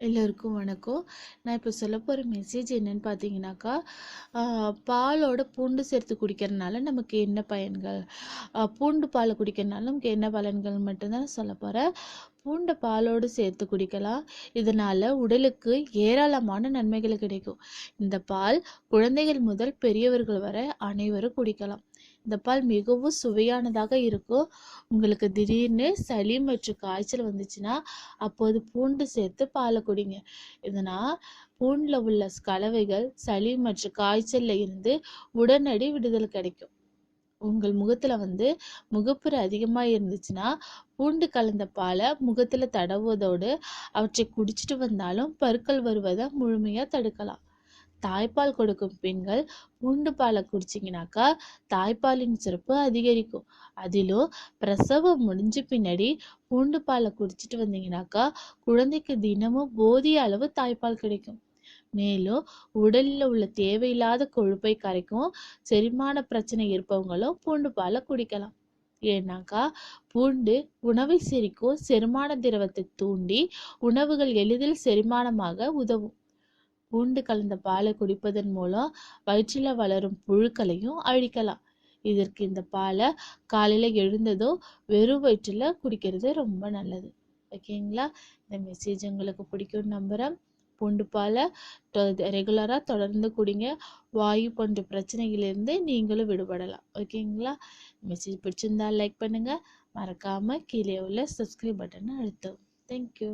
எல்லோருக்கும் வணக்கம். நான் இப்போ சொல்ல போகிற மெசேஜ் என்னன்னு பார்த்தீங்கன்னாக்கா பாலோட பூண்டு சேர்த்து குடிக்கிறதுனால நமக்கு என்ன பயன்கள்? பூண்டு பால் குடிக்கிறதுனால நமக்கு என்ன பலன்கள் மட்டும்தான் சொல்ல போகிறேன் பூண்டை பாலோடு சேர்த்து குடிக்கலாம். இதனால் உடலுக்கு ஏராளமான நன்மைகள் கிடைக்கும். இந்த பால் குழந்தைகள் முதல் பெரியவர்கள் வரை அனைவரும் குடிக்கலாம். இந்த பால் மிகவும் சுவையானதாக இருக்கும். உங்களுக்கு திடீர்னு சளி மற்றும் காய்ச்சல் வந்துச்சுன்னா அப்போது பூண்டு சேர்த்து பாலை குடிங்க. இதனால் பூண்டில் உள்ள கலவைகள் சளி மற்றும் காய்ச்சலில் இருந்து உடனடி விடுதலை கிடைக்கும். உங்கள் முகத்துல வந்து முகப்பரு அதிகமா இருந்துச்சுன்னா பூண்டு கலந்த பாலை முகத்துல தடவுவதோடு அவற்றை குடிச்சிட்டு வந்தாலும் பருக்கள் வருவதை முழுமையா தடுக்கலாம். தாய்ப்பால் கொடுக்கும் பெண்கள் பூண்டு பாலை குடிச்சிங்கனாக்கா தாய்ப்பாலின் சிறப்பு அதிகரிக்கும். அதிலும் பிரசவம் முடிஞ்ச பின்னாடி பூண்டு பாலை குடிச்சிட்டு வந்தீங்கனாக்கா குழந்தைக்கு தினமும் போதிய அளவு தாய்ப்பால் கிடைக்கும். மேலும் உடலில் உள்ள தேவையில்லாத கொழுப்பை கரைக்கும் செரிமான பிரச்சனை இருப்பவங்களும் பூண்டு பாலை குடிக்கலாம். ஏன்னாக்கா பூண்டு உணவை செரிக்கும் செரிமான திரவத்தை தூண்டி உணவுகள் எளிதில் செரிமானமாக உதவும். பூண்டு கலந்த பாலை குடிப்பதன் மூலம் வயிற்றில் வளரும் புழுக்களையும் அழிக்கலாம். இதற்கு இந்த பாலை காலையில் எழுந்ததும் வெறும் வயிற்றில் குடிக்கிறது ரொம்ப நல்லது. ஓகேங்களா? இந்த மெசேஜ் உங்களுக்கு பிடிக்கும்னு நம்புகிறேன் பூண்டு பாலை ரெகுலராக தொடர்ந்து குடிங்க. வாயு போன்ற பிரச்சனைகளிலிருந்து நீங்களும் விடுபடலாம். ஓகேங்களா? மெசேஜ் பிடிச்சிருந்தா லைக் பண்ணுங்கள் மறக்காமல் கீழே உள்ள சப்ஸ்கிரைப் பட்டனை அழுத்தவும். தேங்க்யூ